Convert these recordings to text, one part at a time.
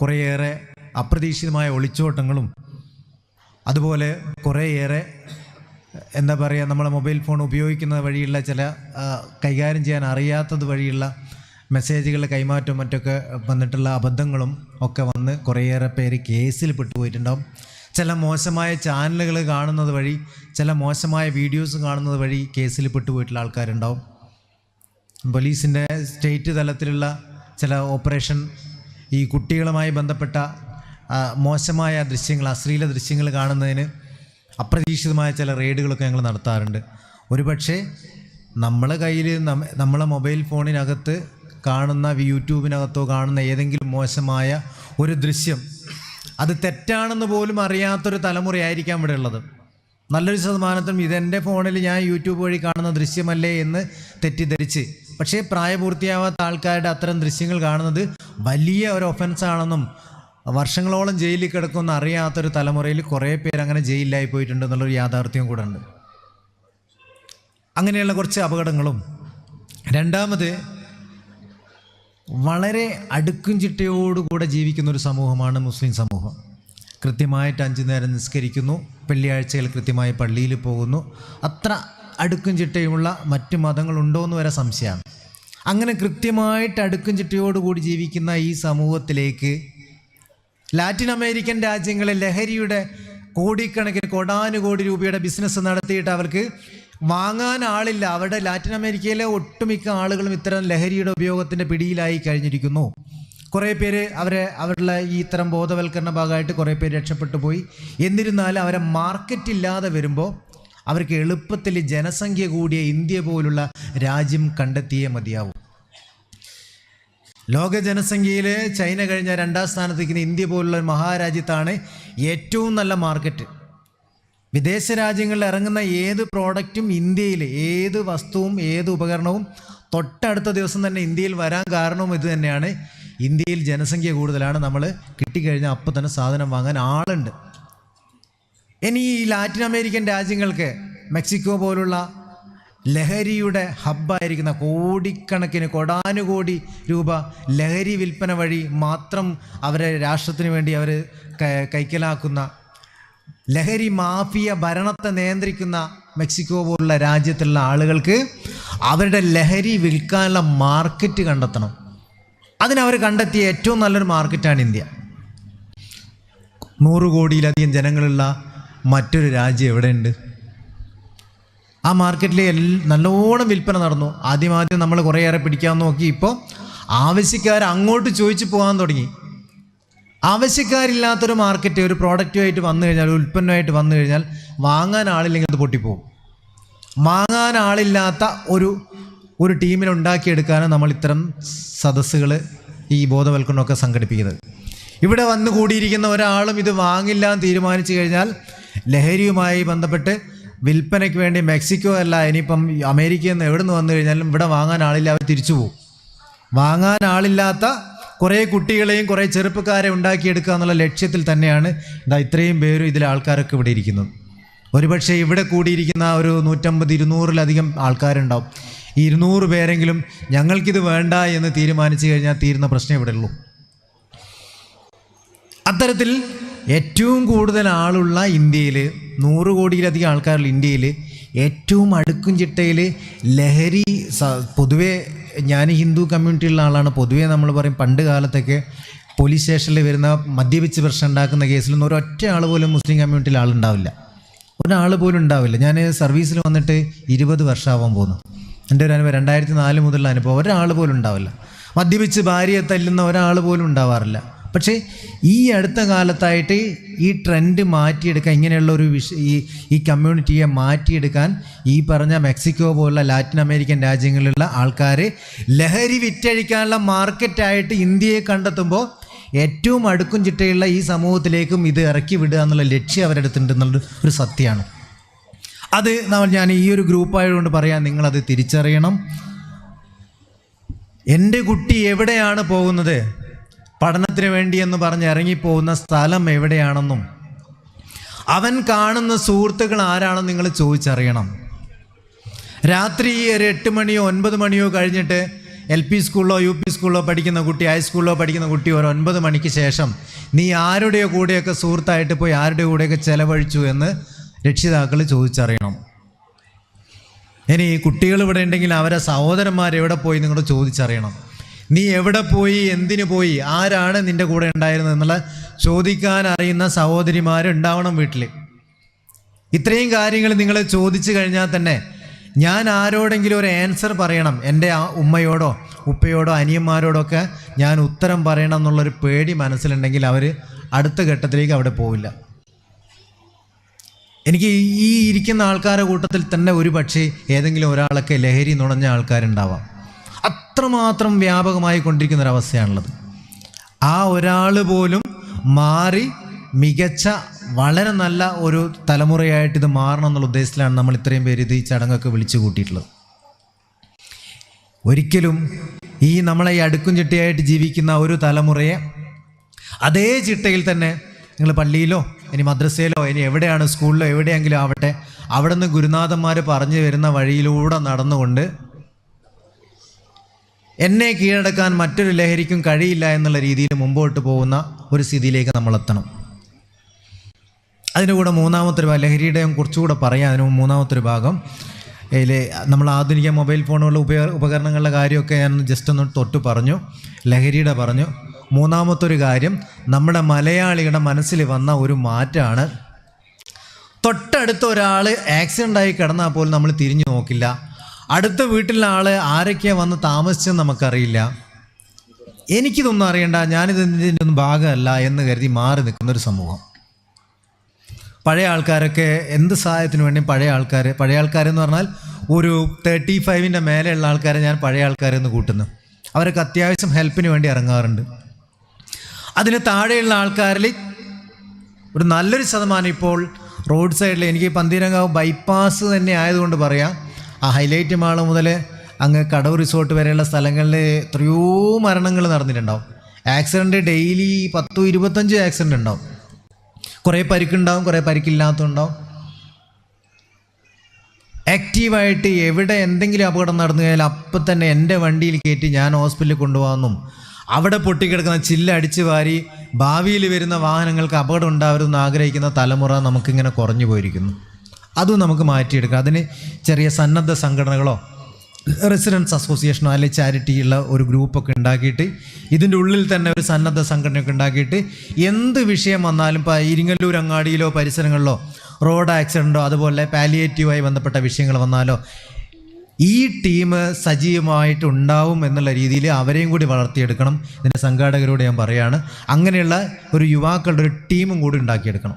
കുറേയേറെ അപ്രതീക്ഷിതമായ ഒളിച്ചോട്ടങ്ങളും അതുപോലെ കുറേയേറെ എന്താ പറയുക നമ്മളെ മൊബൈൽ ഫോൺ ഉപയോഗിക്കുന്നത് വഴിയുള്ള ചില കൈകാര്യം ചെയ്യാൻ അറിയാത്തത് വഴിയുള്ള മെസ്സേജുകൾ കൈമാറ്റവും മറ്റൊക്കെ വന്നിട്ടുള്ള അബദ്ധങ്ങളും ഒക്കെ വന്ന് കുറേയേറെ പേര് കേസിൽ പെട്ടുപോയിട്ടുണ്ടാവും. ചില മോശമായ ചാനലുകൾ കാണുന്നത് വഴി ചില മോശമായ വീഡിയോസ് കാണുന്നത് വഴി കേസിൽ പെട്ടുപോയിട്ടുള്ള ആൾക്കാരുണ്ടാവും. പോലീസിന്റെ സ്റ്റേറ്റ് തലത്തിലുള്ള ചില ഓപ്പറേഷൻ ഈ കുട്ടികളുമായി ബന്ധപ്പെട്ട മോശമായ ദൃശ്യങ്ങൾ അശ്ലീല ദൃശ്യങ്ങൾ കാണുന്നതിന് അപ്രതീക്ഷിതമായ ചില റെയ്ഡുകളൊക്കെ ഞങ്ങൾ നടത്താറുണ്ട്. ഒരുപക്ഷെ നമ്മളെ കയ്യിൽ നമ്മ- നമ്മളെ മൊബൈൽ ഫോണിനകത്ത് കാണുന്ന യൂട്യൂബിനകത്തോ കാണുന്ന ഏതെങ്കിലും മോശമായ ഒരു ദൃശ്യം അത് തെറ്റാണെന്ന് പോലും അറിയാത്തൊരു തലമുറയായിരിക്കാം ഇവിടെ ഉള്ളത്. നല്ലൊരു ശതമാനത്തിനും ഇതെന്റെ ഫോണിൽ ഞാൻ യൂട്യൂബ് വഴി കാണുന്ന ദൃശ്യമല്ലേ എന്ന് തെറ്റിദ്ധരിച്ച് പക്ഷേ പ്രായപൂർത്തിയാവാത്ത ആൾക്കാരുടെ അത്തരം ദൃശ്യങ്ങൾ കാണുന്നത് വലിയ ഒരു ഒഫൻസ് ആണെന്നും വർഷങ്ങളോളം ജയിലിൽ കിടക്കുമെന്ന് അറിയാത്തൊരു തലമുറയിൽ കുറേ പേര് അങ്ങനെ ജയിലിലായി പോയിട്ടുണ്ട് എന്നുള്ളൊരു യാഥാർത്ഥ്യം കൂടെ ഉണ്ട്. അങ്ങനെയുള്ള കുറച്ച് അപകടങ്ങളും. രണ്ടാമത് വളരെ അടുക്കും ചിട്ടയോടുകൂടെ ജീവിക്കുന്ന ഒരു സമൂഹമാണ് മുസ്ലിം സമൂഹം. കൃത്യമായിട്ട് അഞ്ചു നേരം നിസ്കരിക്കുന്നു. വെള്ളിയാഴ്ചകൾ കൃത്യമായി പള്ളിയിൽ പോകുന്നു. അത്ര അടുക്കും ചിട്ടയുമുള്ള മറ്റ് മതങ്ങളുണ്ടോ എന്ന് വരെ സംശയമാണ്. അങ്ങനെ കൃത്യമായിട്ട് അടുക്കും ചിട്ടയോടുകൂടി ജീവിക്കുന്ന ഈ സമൂഹത്തിലേക്ക് ലാറ്റിൻ അമേരിക്കൻ രാജ്യങ്ങളിൽ ലഹരിയുടെ കോടിക്കണക്കിന് കോടാനുകോടി രൂപയുടെ ബിസിനസ് നടത്തിയിട്ട് അവർക്ക് വാങ്ങാൻ ആളില്ല. അവിടെ ലാറ്റിൻ അമേരിക്കയിലെ ഒട്ടുമിക്ക ആളുകളും ഇത്തരം ലഹരിയുടെ ഉപയോഗത്തിന്റെ പിടിയിലായി കഴിഞ്ഞിരിക്കുന്നു. കുറേ പേര് അവരെ അവരുടെ ഈ ഇത്തരം ബോധവൽക്കരണ ഭാഗമായിട്ട് കുറേ പേര് രക്ഷപ്പെട്ടു പോയി. എന്നിരുന്നാലും അവരെ മാർക്കറ്റ് ഇല്ലാതെ വരുമ്പോൾ അവർക്ക് എളുപ്പത്തിൽ ജനസംഖ്യ കൂടിയ ഇന്ത്യ പോലുള്ള രാജ്യം കണ്ടെത്തിയേ മതിയാവും. ലോക ജനസംഖ്യയിൽ ചൈന കഴിഞ്ഞ രണ്ടാം സ്ഥാനത്ത് നിൽക്കുന്ന ഇന്ത്യ പോലുള്ള മഹാരാജ്യത്താണ് ഏറ്റവും നല്ല മാർക്കറ്റ്. വിദേശ രാജ്യങ്ങളിൽ ഇറങ്ങുന്ന ഏത് പ്രോഡക്റ്റും ഇന്ത്യയിൽ ഏത് വസ്തുവും ഏത് ഉപകരണവും തൊട്ടടുത്ത ദിവസം തന്നെ ഇന്ത്യയിൽ വരാൻ കാരണവും ഇത് തന്നെയാണ്. ഇന്ത്യയിൽ ജനസംഖ്യ കൂടുതലാണ്. നമ്മൾ കിട്ടിക്കഴിഞ്ഞാൽ അപ്പോൾ തന്നെ സാധനം വാങ്ങാൻ ആളുണ്ട്. ഇനി ഈ ലാറ്റിൻ അമേരിക്കൻ രാജ്യങ്ങൾക്ക് മെക്സിക്കോ പോലുള്ള ലഹരിയുടെ ഹബ്ബായിരിക്കുന്ന കോടിക്കണക്കിന് കൊടാനുകോടി രൂപ ലഹരി വിൽപ്പന വഴി മാത്രം അവരെ രാഷ്ട്രത്തിന് വേണ്ടി അവർ കൈക്കലാക്കുന്ന ലഹരി മാഫിയ ഭരണത്തെ നിയന്ത്രിക്കുന്ന മെക്സിക്കോ പോലുള്ള രാജ്യത്തുള്ള ആളുകൾക്ക് അവരുടെ ലഹരി വിൽക്കാനുള്ള മാർക്കറ്റ് കണ്ടെത്തണം. അതിനവർ കണ്ടെത്തിയ ഏറ്റവും നല്ലൊരു മാർക്കറ്റാണ് ഇന്ത്യ. നൂറ് കോടിയിലധികം ജനങ്ങളുള്ള മറ്റൊരു രാജ്യം എവിടെയുണ്ട്? ആ മാർക്കറ്റിൽ എൽ നല്ലോണം വിൽപ്പന നടന്നു. ആദ്യം ആദ്യം നമ്മൾ കുറേയേറെ പിടിക്കാൻ നോക്കി. ഇപ്പോൾ ആവശ്യക്കാർ അങ്ങോട്ട് ചോദിച്ചു പോകാൻ തുടങ്ങി. ആവശ്യക്കാരില്ലാത്തൊരു മാർക്കറ്റ് ഒരു പ്രോഡക്റ്റുമായിട്ട് വന്നു കഴിഞ്ഞാൽ ഒരു ഉൽപ്പന്നമായിട്ട് വന്നു കഴിഞ്ഞാൽ വാങ്ങാൻ ആളില്ലെങ്കിൽ അത് പൊട്ടിപ്പോകും വാങ്ങാൻ ആളില്ലാത്ത ഒരു ഒരു ടീമിനെ ഉണ്ടാക്കിയെടുക്കാനാണ് നമ്മൾ ഇത്തരം സദസ്സുകൾ ഈ ബോധവൽക്കരണമൊക്കെ സംഘടിപ്പിക്കുന്നത്. ഇവിടെ വന്നു കൂടിയിരിക്കുന്ന ഒരാളും ഇത് വാങ്ങില്ല എന്ന് തീരുമാനിച്ചു കഴിഞ്ഞാൽ ലഹരിയുമായി ബന്ധപ്പെട്ട് വിൽപ്പനയ്ക്ക് വേണ്ടി മെക്സിക്കോ അല്ല ഇനിയിപ്പം അമേരിക്കയിൽ നിന്ന് എവിടെ നിന്ന് വന്നു കഴിഞ്ഞാലും ഇവിടെ വാങ്ങാൻ ആളില്ല അവർ തിരിച്ചു പോകും. വാങ്ങാൻ ആളില്ലാത്ത കുറേ കുട്ടികളെയും കുറേ ചെറുപ്പക്കാരെ ഉണ്ടാക്കിയെടുക്കുക എന്നുള്ള ലക്ഷ്യത്തിൽ തന്നെയാണ് ഇതാ ഇത്രയും പേരും ഇതിലെ ആൾക്കാരൊക്കെ ഇവിടെ ഇരിക്കുന്നത്. ഒരുപക്ഷെ ഇവിടെ കൂടിയിരിക്കുന്ന ഒരു നൂറ്റമ്പത് ഇരുന്നൂറിലധികം ആൾക്കാരുണ്ടാവും. ഈ ഇരുന്നൂറ് പേരെങ്കിലും ഞങ്ങൾക്കിത് വേണ്ട എന്ന് തീരുമാനിച്ചു കഴിഞ്ഞാൽ തീരുന്ന പ്രശ്നം ഇവിടെ ഉള്ളൂ അത്തരത്തിൽ ഏറ്റവും കൂടുതൽ ആളുള്ള ഇന്ത്യയിൽ നൂറ് കോടിയിലധികം ആൾക്കാരുള്ള ഇന്ത്യയിൽ ഏറ്റവും അടുക്കും ചിട്ടയിൽ ലഹരി പൊതുവേ ഞാൻ ഹിന്ദു കമ്മ്യൂണിറ്റിയുള്ള ആളാണ്. പൊതുവേ നമ്മൾ പറയും പണ്ട് കാലത്തൊക്കെ പോലീസ് സ്റ്റേഷനിൽ വരുന്ന മദ്യപിച്ച് പ്രശ്നം ഉണ്ടാക്കുന്ന കേസിലൊന്നും ഒരൊറ്റ ആൾ പോലും മുസ്ലിം കമ്മ്യൂണിറ്റിയിൽ ആളുണ്ടാവില്ല. ഒരാൾ പോലും ഉണ്ടാവില്ല. ഞാൻ സർവീസിൽ വന്നിട്ട് ഇരുപത് വർഷമാവാൻ പോകുന്നു എന്റെ ഒരു അനുഭവം രണ്ടായിരത്തി നാല് മുതലുള്ള അനുഭവം ഒരാൾ പോലും ഉണ്ടാവില്ല. മദ്യപിച്ച് ഭാര്യയെ തല്ലുന്ന ഒരാൾ പോലും ഉണ്ടാവാറില്ല. പക്ഷേ ഈ അടുത്ത കാലത്തായിട്ട് ഈ ട്രെൻഡ് മാറ്റിയെടുക്കാൻ ഇങ്ങനെയുള്ള ഒരു വിഷ ഈ ഈ കമ്മ്യൂണിറ്റിയെ മാറ്റിയെടുക്കാൻ ഈ പറഞ്ഞ മെക്സിക്കോ പോലുള്ള ലാറ്റിൻ അമേരിക്കൻ രാജ്യങ്ങളിലുള്ള ആൾക്കാർ ലഹരി വിറ്റഴിക്കാനുള്ള മാർക്കറ്റായിട്ട് ഇന്ത്യയെ കണ്ടെത്തുമ്പോൾ ഏറ്റവും അടുക്കും ചിട്ടയുള്ള ഈ സമൂഹത്തിലേക്കും ഇത് ഇറക്കി വിടുക എന്നുള്ള ലക്ഷ്യം അവരുടെ അടുത്തുണ്ട് ഒരു സത്യമാണ്. അത് ഞാൻ ഈ ഒരു ഗ്രൂപ്പായതുകൊണ്ട് പറയാം നിങ്ങളത് തിരിച്ചറിയണം. എന്റെ കുട്ടി എവിടെയാണ് പോകുന്നത്? പഠനത്തിന് വേണ്ടി എന്ന് പറഞ്ഞ് ഇറങ്ങിപ്പോകുന്ന സ്ഥലം എവിടെയാണെന്നും അവൻ കാണുന്ന സുഹൃത്തുക്കൾ ആരാണെന്ന് നിങ്ങൾ ചോദിച്ചറിയണം. രാത്രി ഒരു എട്ട് മണിയോ ഒൻപത് മണിയോ കഴിഞ്ഞിട്ട് എൽ പി സ്കൂളിലോ യു പി സ്കൂളിലോ പഠിക്കുന്ന കുട്ടി ഹൈസ്കൂളിലോ പഠിക്കുന്ന കുട്ടി ഒരു ഒൻപത് മണിക്ക് ശേഷം നീ ആരുടെയോ കൂടെയൊക്കെ സുഹൃത്തായിട്ട് പോയി ആരുടെ കൂടെയൊക്കെ ചെലവഴിച്ചു എന്ന് രക്ഷിതാക്കൾ ചോദിച്ചറിയണം. ഇനി കുട്ടികൾ ഇവിടെ ഉണ്ടെങ്കിൽ അവരെ സഹോദരന്മാരെവിടെ പോയി നിങ്ങൾ ചോദിച്ചറിയണം. നീ എവിടെ പോയി എന്തിനു പോയി ആരാണ് നിന്റെ കൂടെ ഉണ്ടായിരുന്നത് എന്നുള്ള ചോദിക്കാൻ അറിയുന്ന സഹോദരിമാർ ഉണ്ടാവണം വീട്ടിൽ. ഇത്രയും കാര്യങ്ങൾ നിങ്ങൾ ചോദിച്ചു കഴിഞ്ഞാൽ തന്നെ ഞാൻ ആരോടെങ്കിലും ഒരു ആൻസർ പറയണം. എന്റെ ആ ഉമ്മയോടോ ഉപ്പയോടോ അനിയന്മാരോടോ ഒക്കെ ഞാൻ ഉത്തരം പറയണം എന്നുള്ളൊരു പേടി മനസ്സിലുണ്ടെങ്കിൽ അവർ അടുത്ത ഘട്ടത്തിലേക്ക് അവിടെ പോവില്ല. എനിക്ക് ഈ ഇരിക്കുന്ന ആൾക്കാരുടെ കൂട്ടത്തിൽ തന്നെ ഒരു പക്ഷേ ഏതെങ്കിലും ഒരാളൊക്കെ ലഹരി നുണഞ്ഞ ആൾക്കാരുണ്ടാവാം. അത്രമാത്രം വ്യാപകമായി കൊണ്ടിരിക്കുന്ന ഒരവസ്ഥയാണുള്ളത് ആ ഒരാൾ പോലും മാറി മികച്ച വളരെ നല്ല ഒരു തലമുറയായിട്ട് ഇത് മാറണം എന്നുള്ള ഉദ്ദേശത്തിലാണ് നമ്മൾ ഇത്രയും പേര് ഇത് ഈ ചടങ്ങൊക്കെ വിളിച്ചു കൂട്ടിയിട്ടുള്ളത്. ഒരിക്കലും ഈ നമ്മളെ ഈ അടുക്കും ചിട്ടയായിട്ട് ജീവിക്കുന്ന ഒരു തലമുറയെ അതേ ചിട്ടയിൽ തന്നെ നിങ്ങൾ പള്ളിയിലോ ഇനി മദ്രസയിലോ ഇനി എവിടെയാണ് സ്കൂളിലോ എവിടെയെങ്കിലും ആവട്ടെ അവിടെ നിന്ന് ഗുരുനാഥന്മാർ പറഞ്ഞു വരുന്ന വഴിയിലൂടെ നടന്നുകൊണ്ട് എന്നെ കീഴടക്കാൻ മറ്റൊരു ലഹരിക്കും കഴിയില്ല എന്നുള്ള രീതിയിൽ മുമ്പോട്ട് പോകുന്ന ഒരു സ്ഥിതിയിലേക്ക് നമ്മൾ എത്തണം അതിന്റെ കൂടെ മൂന്നാമത്തെ ഒരു ഭാഗം ലഹരിയുടെ കുറച്ചുകൂടെ പറയാം. അതിന് മൂന്നാമത്തെ ഒരു ഭാഗം. ഇതിൽ നമ്മൾ ആധുനിക മൊബൈൽ ഫോണുകളുടെ ഉപയോ ഉപകരണങ്ങളുടെ കാര്യമൊക്കെ ഞാൻ ജസ്റ്റ് ഒന്ന് തൊട്ട് പറഞ്ഞു. ലഹരിയുടെ പറഞ്ഞു. മൂന്നാമത്തൊരു കാര്യം നമ്മുടെ മലയാളിയുടെ മനസ്സിൽ വന്ന ഒരു മാറ്റമാണ് തൊട്ടടുത്ത ഒരാൾ ആക്സിഡന്റായി കിടന്നാൽ പോലും നമ്മൾ തിരിഞ്ഞു നോക്കില്ല. അടുത്ത വീട്ടിലെ ആൾ ആരൊക്കെയാണ് വന്ന് താമസിച്ചെന്ന് നമുക്കറിയില്ല. എനിക്കിതൊന്നും അറിയണ്ട ഞാനിത് ഇതിന്റെ ഒന്നും ഭാഗമല്ല എന്ന് കരുതി മാറി നിൽക്കുന്ന ഒരു സമൂഹം. പഴയ ആൾക്കാരൊക്കെ എന്ത് സഹായത്തിന് വേണ്ടി പഴയ ആൾക്കാർ പഴയ ആൾക്കാരെന്ന് പറഞ്ഞാൽ ഒരു തേർട്ടി ഫൈവിന്റെ മേലെയുള്ള ആൾക്കാരെ ഞാൻ പഴയ ആൾക്കാരെന്ന് കൂട്ടുന്നു. അവരൊക്കെ അത്യാവശ്യം ഹെൽപ്പിന് വേണ്ടി ഇറങ്ങാറുണ്ട്. അതിന് താഴെയുള്ള ആൾക്കാരിൽ ഒരു നല്ലൊരു ശതമാനം ഇപ്പോൾ റോഡ് സൈഡിൽ എനിക്ക് പന്തീരങ്കാവ് ബൈപ്പാസ് തന്നെ ആയതുകൊണ്ട് പറയാം ആ ഹൈലൈറ്റ് മാൾ മുതൽ അങ്ങ് കടവ് റിസോർട്ട് വരെയുള്ള സ്ഥലങ്ങളിൽ എത്രയോ മരണങ്ങൾ നടന്നിട്ടുണ്ടാവും. ആക്സിഡന്റ് ഡെയിലി പത്തു ഇരുപത്തഞ്ച് ആക്സിഡന്റ് ഉണ്ടാവും. കുറേ പരിക്കുണ്ടാവും കുറേ പരിക്കില്ലാത്തതുണ്ടാവും. ആക്റ്റീവായിട്ട് എവിടെ എന്തെങ്കിലും അപകടം നടന്നു കഴിഞ്ഞാൽ അപ്പം തന്നെ എന്റെ വണ്ടിയിൽ കയറ്റി ഞാൻ ഹോസ്പിറ്റലിൽ കൊണ്ടുപോകാമെന്നും അവിടെ പൊട്ടിക്കിടക്കുന്ന ചില്ല് അടിച്ചു വാരി ഭാവിയിൽ വരുന്ന വാഹനങ്ങൾക്ക് അപകടം ഉണ്ടാവരുതെന്ന് ആഗ്രഹിക്കുന്ന തലമുറ നമുക്കിങ്ങനെ കുറഞ്ഞു പോയിരിക്കുന്നു. അതും നമുക്ക് മാറ്റിയെടുക്കാം. അതിന് ചെറിയ സന്നദ്ധ സംഘടനകളോ റെസിഡൻസ് അസോസിയേഷനോ അല്ലെങ്കിൽ ചാരിറ്റിയുള്ള ഒരു ഗ്രൂപ്പൊക്കെ ഉണ്ടാക്കിയിട്ട് ഇതിന്റെ ഉള്ളിൽ തന്നെ ഒരു സന്നദ്ധ സംഘടനയൊക്കെ ഉണ്ടാക്കിയിട്ട് എന്ത് വിഷയം വന്നാലും ഇപ്പോൾ ഇരിങ്ങല്ലൂർ അങ്ങാടിയിലോ പരിസരങ്ങളിലോ റോഡ് ആക്സിഡന്റോ അതുപോലെ പാലിയേറ്റീവായി ബന്ധപ്പെട്ട വിഷയങ്ങൾ വന്നാലോ ഈ ടീം സജീവമായിട്ട് ഉണ്ടാവും എന്നുള്ള രീതിയിൽ അവരെയും കൂടി വളർത്തിയെടുക്കണം. ഇതിന്റെ സംഘാടകരോട് ഞാൻ പറയുകയാണ് അങ്ങനെയുള്ള ഒരു യുവാക്കളുടെ ഒരു ടീമും കൂടി ഉണ്ടാക്കിയെടുക്കണം.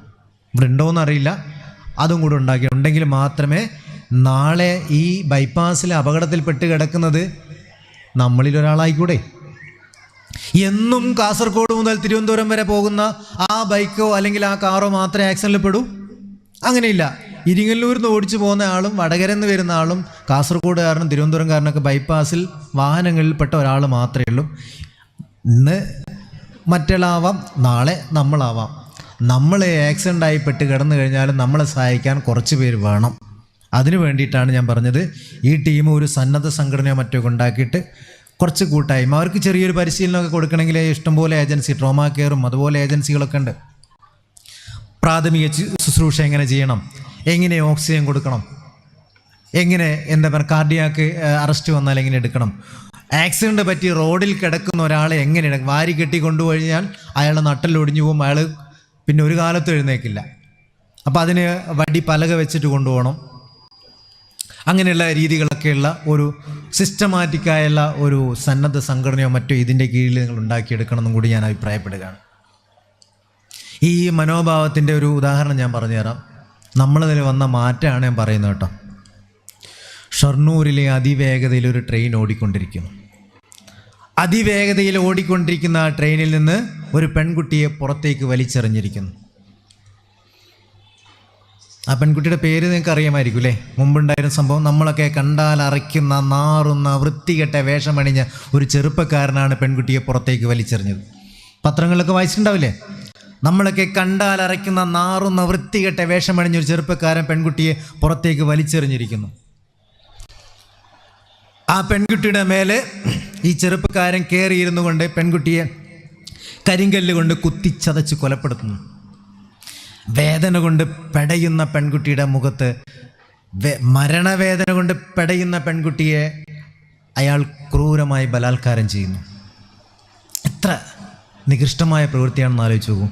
ഇവിടെ ഉണ്ടോയെന്ന് അറിയില്ല. അതും കൂടെ ഉണ്ടാക്കി. ഉണ്ടെങ്കിൽ മാത്രമേ നാളെ ഈ ബൈപ്പാസിൽ അപകടത്തിൽപ്പെട്ട് കിടക്കുന്നത് നമ്മളിൽ ഒരാളായിക്കൂടെ? എന്നും കാസർഗോഡ് മുതൽ തിരുവനന്തപുരം വരെ പോകുന്ന ആ ബൈക്കോ അല്ലെങ്കിൽ ആ കാറോ മാത്രമേ ആക്സിഡന്റിൽ പെടൂ? അങ്ങനെയില്ല. ഇരിങ്ങല്ലൂരിൽ നിന്ന് ഓടിച്ചു പോകുന്ന ആളും വടകരന്ന് വരുന്ന ആളും കാസർഗോഡുകാരനും തിരുവനന്തപുരംകാരനൊക്കെ ബൈപ്പാസിൽ വാഹനങ്ങളിൽപ്പെട്ട ഒരാൾ മാത്രമേ ഉള്ളൂ. ഇന്ന് മറ്റൊരാളാവാം നാളെ നമ്മളാവാം. നമ്മൾ ആക്സിഡന്റ് ആയി പെട്ട് കിടന്നു കഴിഞ്ഞാൽ നമ്മളെ സഹായിക്കാൻ കുറച്ച് പേര് വേണം. അതിനു വേണ്ടിയിട്ടാണ് ഞാൻ പറഞ്ഞത് ഈ ടീം ഒരു സന്നദ്ധ സംഘടനയോ മറ്റോ ഉണ്ടാക്കിയിട്ട് കുറച്ച് കൂട്ടായ്മ. അവർക്ക് ചെറിയൊരു പരിശീലനമൊക്കെ കൊടുക്കണമെങ്കിൽ ഇഷ്ടംപോലെ ഏജൻസി ട്രോമാ കെയറും അതുപോലെ ഏജൻസികളൊക്കെ ഉണ്ട്. പ്രാഥമിക ശുശ്രൂഷ എങ്ങനെ ചെയ്യണം? എങ്ങനെ ഓക്സിജൻ കൊടുക്കണം? എങ്ങനെ എന്താ പറയുക കാർഡിയാക്ക് അറസ്റ്റ് വന്നാൽ എങ്ങനെ എടുക്കണം? ആക്സിഡന്റ് പറ്റി റോഡിൽ കിടക്കുന്ന ഒരാളെ എങ്ങനെ വാരി കെട്ടി കൊണ്ടുപോയാൽ അയാളുടെ നട്ടലൊടിഞ്ഞു പോകും. അയാൾ പിന്നെ ഒരു കാലത്തും എഴുന്നേക്കില്ല. അപ്പോൾ അതിന് വടി പലക വെച്ചിട്ട് കൊണ്ടുപോകണം. അങ്ങനെയുള്ള രീതികളൊക്കെയുള്ള ഒരു സിസ്റ്റമാറ്റിക്കായുള്ള ഒരു സന്നദ്ധ സംഘടനയോ മറ്റോ ഇതിന്റെ കീഴിൽ നിങ്ങൾ ഉണ്ടാക്കിയെടുക്കണം എന്നും കൂടി ഞാൻ അഭിപ്രായപ്പെടുകയാണ്. ഈ മനോഭാവത്തിന്റെ ഒരു ഉദാഹരണം ഞാൻ പറഞ്ഞുതരാം. നമ്മളതിൽ വന്ന മാറ്റമാണ് ഞാൻ പറയുന്നത് കേട്ടോ. ഷൊർണൂരിലെ അതിവേഗതയിൽ ഒരു ട്രെയിൻ ഓടിക്കൊണ്ടിരിക്കുന്നു. അതിവേഗതയിൽ ഓടിക്കൊണ്ടിരിക്കുന്ന ട്രെയിനിൽ നിന്ന് ഒരു പെൺകുട്ടിയെ പുറത്തേക്ക് വലിച്ചെറിഞ്ഞിരിക്കുന്നു. ആ പെൺകുട്ടിയുടെ പേര് നിങ്ങൾക്ക് അറിയാമായിരിക്കും അല്ലേ? മുമ്പുണ്ടായിരുന്ന സംഭവം നമ്മളൊക്കെ കണ്ടാൽ അറയ്ക്കുന്ന നാറുന്ന വൃത്തികെട്ട വേഷമണിഞ്ഞ ഒരു ചെറുപ്പക്കാരനാണ് പെൺകുട്ടിയെ പുറത്തേക്ക് വലിച്ചെറിഞ്ഞത്. പത്രങ്ങളിലൊക്കെ വായിച്ചിട്ടുണ്ടാവില്ലേ? നമ്മളൊക്കെ കണ്ടാൽ അറയ്ക്കുന്ന നാറുന്ന വൃത്തികെട്ട വേഷമണിഞ്ഞ ഒരു ചെറുപ്പക്കാരൻ പെൺകുട്ടിയെ പുറത്തേക്ക് വലിച്ചെറിഞ്ഞിരിക്കുന്നു. ആ പെൺകുട്ടിയുടെ മേലെ ഈ ചെറുപ്പക്കാരൻ കയറിയിരുന്നു കൊണ്ട് പെൺകുട്ടിയെ കരിങ്കല്ല് കൊണ്ട് കുത്തിച്ചതച്ച് കൊലപ്പെടുത്തുന്നു. വേദന കൊണ്ട് പെടയുന്ന പെൺകുട്ടിയുടെ മുഖത്ത് മരണവേദന കൊണ്ട് പെടയുന്ന പെൺകുട്ടിയെ അയാൾ ക്രൂരമായി ബലാത്കാരം ചെയ്യുന്നു. എത്ര നികൃഷ്ടമായ പ്രവൃത്തിയാണെന്ന് ആലോചിച്ച് നോക്കൂ.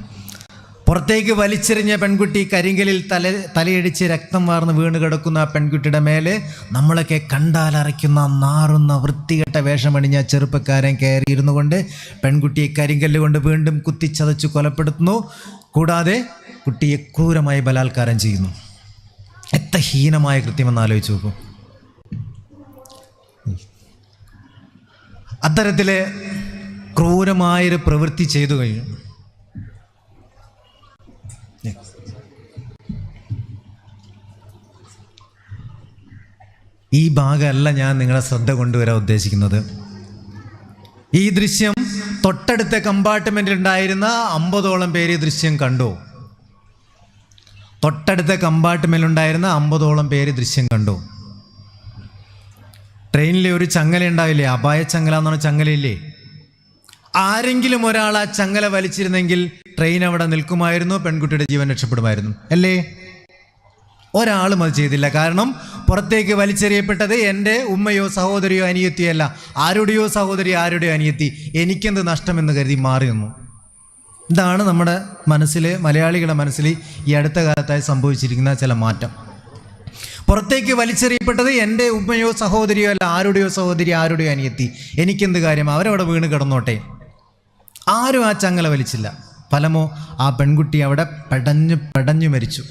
പുറത്തേക്ക് വലിച്ചെറിഞ്ഞ പെൺകുട്ടി കരിങ്കലിൽ തല തലയിടിച്ച് രക്തം വാർന്ന് വീണ് കിടക്കുന്ന ആ പെൺകുട്ടിയുടെ മേലെ നമ്മളൊക്കെ കണ്ടാലറയ്ക്കുന്ന നാറുന്ന വൃത്തികെട്ട വേഷമണിഞ്ഞ ചെറുപ്പക്കാരൻ കയറിയിരുന്നു കൊണ്ട് പെൺകുട്ടിയെ കരിങ്കല്ല് കൊണ്ട് വീണ്ടും കുത്തിച്ചതച്ച് കൊലപ്പെടുത്തുന്നു. കൂടാതെ കുട്ടിയെ ക്രൂരമായി ബലാത്കാരം ചെയ്യുന്നു. എത്ര ഹീനമായ കൃത്യമെന്ന് ആലോചിച്ച് നോക്കും. അത്തരത്തിലെ ക്രൂരമായൊരു പ്രവൃത്തി ചെയ്തു കഴിഞ്ഞു. ഈ ഭാഗമല്ല ഞാൻ നിങ്ങളെ ശ്രദ്ധ കൊണ്ടുവരാൻ ഉദ്ദേശിക്കുന്നത്. ഈ ദൃശ്യം തൊട്ടടുത്ത കമ്പാർട്ട്മെന്റിൽ ഉണ്ടായിരുന്ന അമ്പതോളം പേര് ഈ ദൃശ്യം കണ്ടു. തൊട്ടടുത്ത കമ്പാർട്ട്മെന്റിൽ ഉണ്ടായിരുന്ന അമ്പതോളം പേര് ദൃശ്യം കണ്ടു. ട്രെയിനിലെ ഒരു ചങ്ങല ഉണ്ടാവില്ലേ? അപായ ചങ്ങല എന്ന് പറഞ്ഞ ചങ്ങലയില്ലേ? ആരെങ്കിലും ഒരാൾ ആ ചങ്ങല വലിച്ചിരുന്നെങ്കിൽ ട്രെയിൻ അവിടെ നിൽക്കുമായിരുന്നു പെൺകുട്ടിയുടെ ജീവൻ രക്ഷപ്പെടുമായിരുന്നു. അല്ലേ? ഒരാളും അത് ചെയ്തില്ല. കാരണം പുറത്തേക്ക് വലിച്ചെറിയപ്പെട്ടത് എന്റെ ഉമ്മയോ സഹോദരിയോ അനിയത്തിയോ അല്ല. ആരുടെയോ സഹോദരി ആരുടെയോ അനിയത്തി. എനിക്കെന്ത് നഷ്ടമെന്ന് കരുതി മാറി നിന്നു. ഇതാണ് നമ്മുടെ മനസ്സിൽ മലയാളികളുടെ മനസ്സിൽ ഈ അടുത്ത കാലത്തായി സംഭവിച്ചിരിക്കുന്ന ചില മാറ്റം. പുറത്തേക്ക് വലിച്ചെറിയപ്പെട്ടത് എന്റെ ഉമ്മയോ സഹോദരിയോ അല്ല ആരുടെയോ സഹോദരി ആരുടെയോ അനിയത്തി. എനിക്കെന്ത് കാര്യം? അവരവിടെ വീണ് കിടന്നോട്ടെ. ആരും ആ ചങ്ങല വലിച്ചില്ല. ഫലമോ ആ പെൺകുട്ടി അവിടെ പെടഞ്ഞു പെടഞ്ഞു മരിച്ചു.